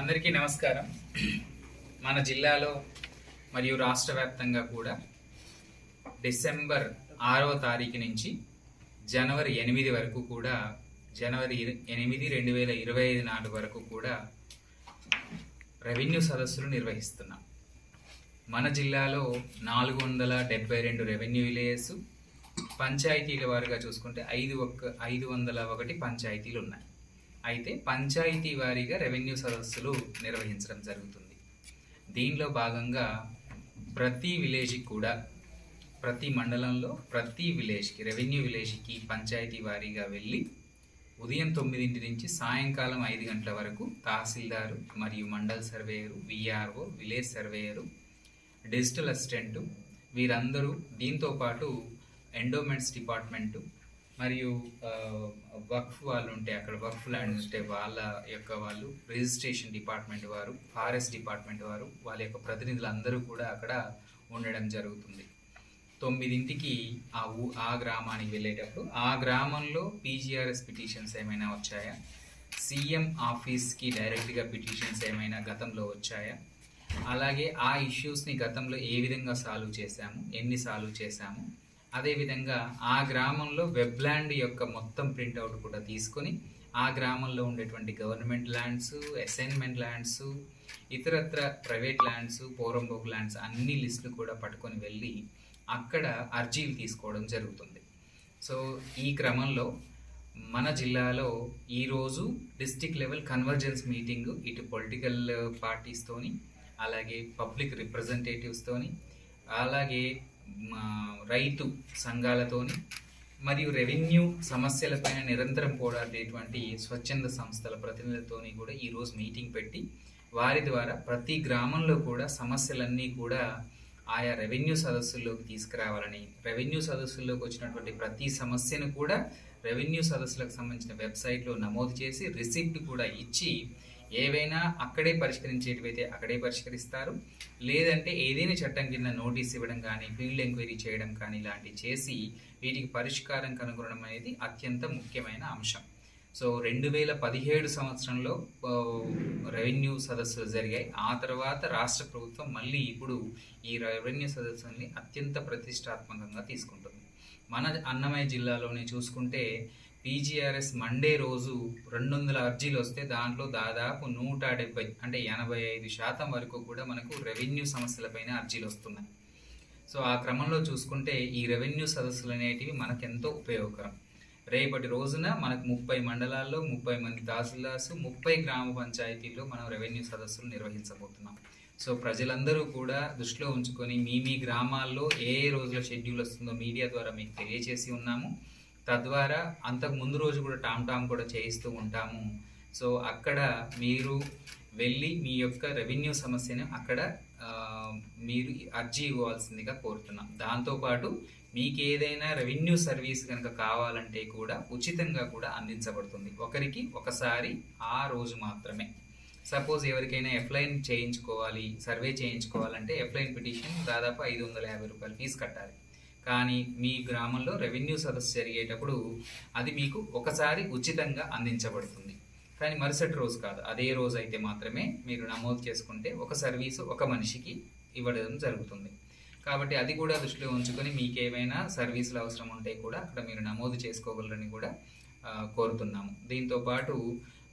అందరికీ నమస్కారం. మన జిల్లాలో మరియు రాష్ట్ర వ్యాప్తంగా కూడా డిసెంబర్ ఆరవ తారీఖు నుంచి జనవరి ఎనిమిది వరకు కూడా జనవరి ఎనిమిది రెండు వేల ఇరవై ఐదు నాటి వరకు కూడా రెవెన్యూ సదస్సులు నిర్వహిస్తున్నాం. మన జిల్లాలో నాలుగు వందల డెబ్బై రెండు రెవెన్యూ విలేజెస్ పంచాయతీల వారుగా చూసుకుంటే ఐదు ఒక్క ఐదు వందల ఒకటి పంచాయతీలు ఉన్నాయి. అయితే పంచాయతీ వారీగా రెవెన్యూ సదస్సులు నిర్వహించడం జరుగుతుంది. దీనిలో భాగంగా ప్రతి విలేజ్కి కూడా ప్రతి మండలంలో ప్రతి విలేజ్కి రెవెన్యూ విలేజ్కి పంచాయతీ వారీగా వెళ్ళి ఉదయం తొమ్మిదింటి నుంచి సాయంకాలం ఐదు గంటల వరకు తహసీల్దారు మరియు mandal surveyor VRO village surveyor digital assistant వీరందరూ దీంతో పాటు ఎండోమెంట్స్ డిపార్ట్మెంటు మరియు వక్ఫ్ వాళ్ళు ఉంటే అక్కడ వక్ఫ్ ల్యాండ్ ఉంటే వాళ్ళ యొక్క వాళ్ళు రిజిస్ట్రేషన్ డిపార్ట్మెంట్ వారు ఫారెస్ట్ డిపార్ట్మెంట్ వారు వాళ్ళ యొక్క ప్రతినిధులు అందరూ కూడా అక్కడ ఉండడం జరుగుతుంది. తొమ్మిదింటికి ఆ ఊ ఆ గ్రామానికి వెళ్ళేటప్పుడు ఆ గ్రామంలో పీజీఆర్ఎస్ పిటిషన్స్ ఏమైనా వచ్చాయా? సీఎం ఆఫీస్కి డైరెక్ట్గా పిటిషన్స్ ఏమైనా గతంలో వచ్చాయా? అలాగే ఆ ఇష్యూస్ని గతంలో ఏ విధంగా సాల్వ్ చేశాము? ఎన్ని సాల్వ్ చేశాము? అదేవిధంగా ఆ గ్రామంలో వెబ్ ల్యాండ్ యొక్క మొత్తం ప్రింట్అవుట్ కూడా తీసుకొని ఆ గ్రామంలో ఉండేటువంటి గవర్నమెంట్ ల్యాండ్స్ అసైన్మెంట్ ల్యాండ్స్ ఇతరత్ర ప్రైవేట్ ల్యాండ్స్ పోరంబోక్ ల్యాండ్స్ అన్ని లిస్టులు కూడా పట్టుకొని వెళ్ళి అక్కడ అర్జీలు తీసుకోవడం జరుగుతుంది. సో ఈ క్రమంలో మన జిల్లాలో ఈరోజు డిస్టిక్ లెవెల్ కన్వర్జెన్స్ మీటింగ్ ఇటు పొలిటికల్ పార్టీస్తోని అలాగే పబ్లిక్ రిప్రజెంటేటివ్స్తోని అలాగే రైతు సంఘాలతోని మరియు రెవెన్యూ సమస్యలపైన నిరంతరం పోరాడేటువంటి స్వచ్ఛంద సంస్థల ప్రతినిధులతోని కూడా ఈరోజు మీటింగ్ పెట్టి వారి ద్వారా ప్రతి గ్రామంలో కూడా సమస్యలన్నీ కూడా ఆయా రెవెన్యూ సదస్సుల్లోకి తీసుకురావాలని రెవెన్యూ సదస్సుల్లోకి వచ్చినటువంటి ప్రతి సమస్యను కూడా రెవెన్యూ సదస్సులకు సంబంధించిన వెబ్సైట్లో నమోదు చేసి రిసిప్ట్ కూడా ఇచ్చి ఏవైనా అక్కడే పరిష్కరించేటివైతే అక్కడే పరిష్కరిస్తారు. లేదంటే ఏదైనా చట్టం కింద నోటీస్ ఇవ్వడం కానీ ఫీల్డ్ ఎంక్వైరీ చేయడం కానీ ఇలాంటివి చేసి వీటికి పరిష్కారం కనుగొనడం అనేది అత్యంత ముఖ్యమైన అంశం. సో రెండు వేల పదిహేడు సంవత్సరంలో రెవెన్యూ సదస్సులు జరిగాయి. ఆ తర్వాత రాష్ట్ర ప్రభుత్వం మళ్ళీ ఇప్పుడు ఈ రెవెన్యూ సదస్సుల్ని అత్యంత ప్రతిష్టాత్మకంగా తీసుకుంటుంది. మన అన్నమయ్య జిల్లాలోనే చూసుకుంటే పీజీఆర్ఎస్ మండే రోజు రెండు వందల అర్జీలు వస్తే దాంట్లో దాదాపు నూట డెబ్బై అంటే ఎనభై ఐదు శాతం వరకు కూడా మనకు రెవెన్యూ సమస్యలపైన అర్జీలు వస్తున్నాయి. సో ఆ క్రమంలో చూసుకుంటే ఈ రెవెన్యూ సదస్సులు అనేటివి మనకెంతో ఉపయోగకరం. రేపటి రోజున మనకు ముప్పై మండలాల్లో ముప్పై మంది తహసీల్దార్స్ ముప్పై గ్రామ పంచాయతీల్లో మనం రెవెన్యూ సదస్సులు నిర్వహించబోతున్నాం. సో ప్రజలందరూ కూడా దృష్టిలో ఉంచుకొని మీ మీ గ్రామాల్లో ఏ ఏ రోజుల షెడ్యూల్ వస్తుందో మీడియా ద్వారా మీకు తెలియజేసి ఉన్నాము. తద్వారా అంతకు ముందు రోజు కూడా టామ్ టామ్ కూడా చేయిస్తూ ఉంటాము. సో అక్కడ మీరు వెళ్ళి మీ యొక్క రెవెన్యూ సమస్యను అక్కడ మీరు అర్జీ ఇవ్వాల్సిందిగా కోరుతున్నాం. దాంతోపాటు మీకు ఏదైనా రెవెన్యూ సర్వీస్ కనుక కావాలంటే కూడా ఉచితంగా కూడా అందించబడుతుంది. ఒకరికి ఒకసారి ఆ రోజు మాత్రమే. సపోజ్ ఎవరికైనా ఎఫ్లైన్ చేయించుకోవాలి సర్వే చేయించుకోవాలంటే ఎఫ్లైన్ పిటిషన్ దాదాపు ఐదు వందల యాభై రూపాయలు ఫీజు కట్టాలి. కానీ మీ గ్రామంలో రెవెన్యూ సదస్సు జరిగేటప్పుడు అది మీకు ఒకసారి ఉచితంగా అందించబడుతుంది. కానీ మరుసటి రోజు కాదు. అదే రోజు అయితే మాత్రమే మీరు నమోదు చేసుకుంటే ఒక సర్వీసు ఒక మనిషికి ఇవ్వడం జరుగుతుంది. కాబట్టి అది కూడా దృష్టిలో ఉంచుకొని మీకు ఏమైనా సర్వీసులు అవసరం ఉంటే కూడా అక్కడ మీరు నమోదు చేసుకోగలరని కూడా కోరుతున్నాము. దీంతో పాటు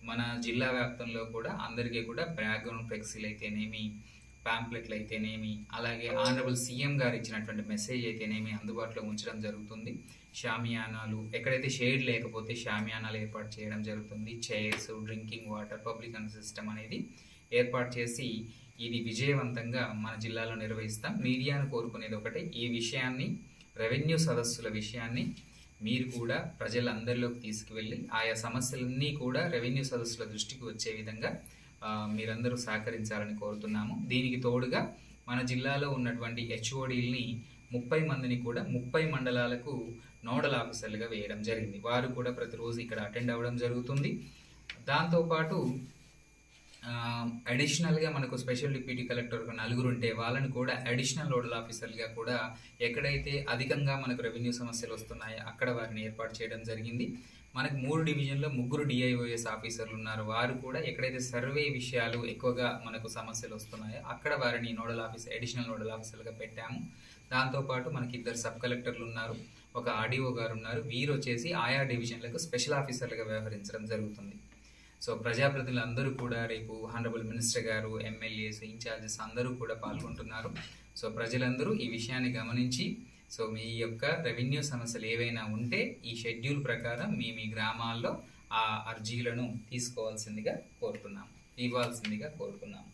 మన జిల్లా వ్యాప్తంలో కూడా అందరికీ కూడా బ్యాక్గ్రౌండ్ ఫ్లెక్సీలు అయితేనేమి పాంప్లెట్లు అయితేనేమి అలాగే ఆనరబుల్ సీఎం గారు ఇచ్చినటువంటి మెసేజ్ అయితేనేమి అందుబాటులో ఉంచడం జరుగుతుంది. షామియానాలు ఎక్కడైతే షేడ్ లేకపోతే షామియానాలు ఏర్పాటు చేయడం జరుగుతుంది. Chairs drinking water public system అనేది ఏర్పాటు చేసి ఇది విజయవంతంగా మన జిల్లాలో నిర్వహిస్తాం. మీడియాను కోరుకునేది ఒకటే ఈ విషయాన్ని రెవెన్యూ సదస్సుల విషయాన్ని మీరు కూడా ప్రజలందరిలోకి తీసుకువెళ్ళి ఆయా సమస్యలన్నీ కూడా రెవెన్యూ సదస్సుల దృష్టికి వచ్చే విధంగా మీరందరూ సహకరించాలని కోరుతున్నాము. దీనికి తోడుగా మన జిల్లాలో ఉన్నటువంటి హెచ్ఓడీల్ని ముప్పై మందిని కూడా ముప్పై మండలాలకు నోడల్ ఆఫీసర్లుగా వేయడం జరిగింది. వారు కూడా ప్రతిరోజు ఇక్కడ అటెండ్ అవ్వడం జరుగుతుంది. దాంతోపాటు అడిషనల్గా మనకు స్పెషల్ డిప్యూటీ కలెక్టర్ ఒక నలుగురు ఉంటే వాళ్ళని కూడా అడిషనల్ నోడల్ ఆఫీసర్లుగా కూడా ఎక్కడైతే అధికంగా మనకు రెవెన్యూ సమస్యలు వస్తున్నాయో అక్కడ వారిని ఏర్పాటు చేయడం జరిగింది. మనకు మూడు డివిజన్లో ముగ్గురు డిఐఓఎస్ ఆఫీసర్లు ఉన్నారు. వారు కూడా ఎక్కడైతే సర్వే విషయాలు ఎక్కువగా మనకు సమస్యలు వస్తున్నాయో అక్కడ వారిని నోడల్ ఆఫీసర్ అడిషనల్ నోడల్ ఆఫీసర్గా పెట్టాము. దాంతోపాటు మనకి ఇద్దరు సబ్ కలెక్టర్లు ఉన్నారు. ఒక ఆర్డీఓ గారు ఉన్నారు. వీరు వచ్చేసి ఆయా డివిజన్లకు స్పెషల్ ఆఫీసర్లుగా వ్యవహరించడం జరుగుతుంది. సో ప్రజాప్రతినిధులు అందరూ కూడా రేపు హానరబుల్ మినిస్టర్ గారు ఎమ్మెల్యేస్ ఇన్ఛార్జెస్ అందరూ కూడా పాల్గొంటున్నారు. సో ప్రజలందరూ ఈ విషయాన్ని గమనించి సో మీ యొక్క రెవెన్యూ సమస్యలు ఏవైనా ఉంటే ఈ షెడ్యూల్ ప్రకారం మీ మీ గ్రామాల్లో ఆ అర్జీలను తీసుకోవాల్సిందిగా కోరుతున్నాము ఇవ్వాల్సిందిగా కోరుతున్నాము